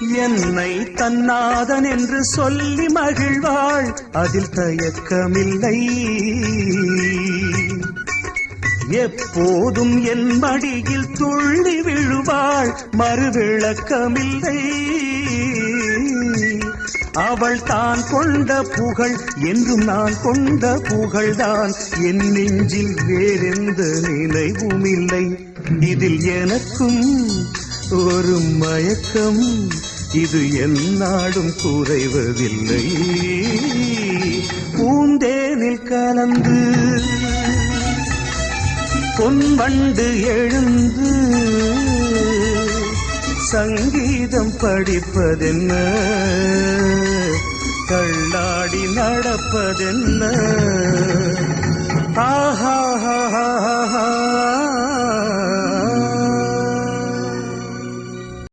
என்னை தன்னாதன் என்று சொல்லி மகிழ்வாள். அதில் தயக்கமில்லை. எப்போதும் என் மடியில் துள்ளி விழுவாள். மறுவிளக்கமில்லை. அவள் தான் கொண்ட புகழ் என்றும் நான் கொண்ட புகழ்தான். என் நெஞ்சில் வேறெந்த நினைவும் இல்லை இதில் எனக்கும் ஒரு மயக்கம். இது எந்நாடும் குறைவதில்லை. பூந்தேனில் கலந்து பொன்வண்டு எழுந்து சங்கீதம் படிப்பதென்ன? கள்ளாடி நடப்பதென்ன?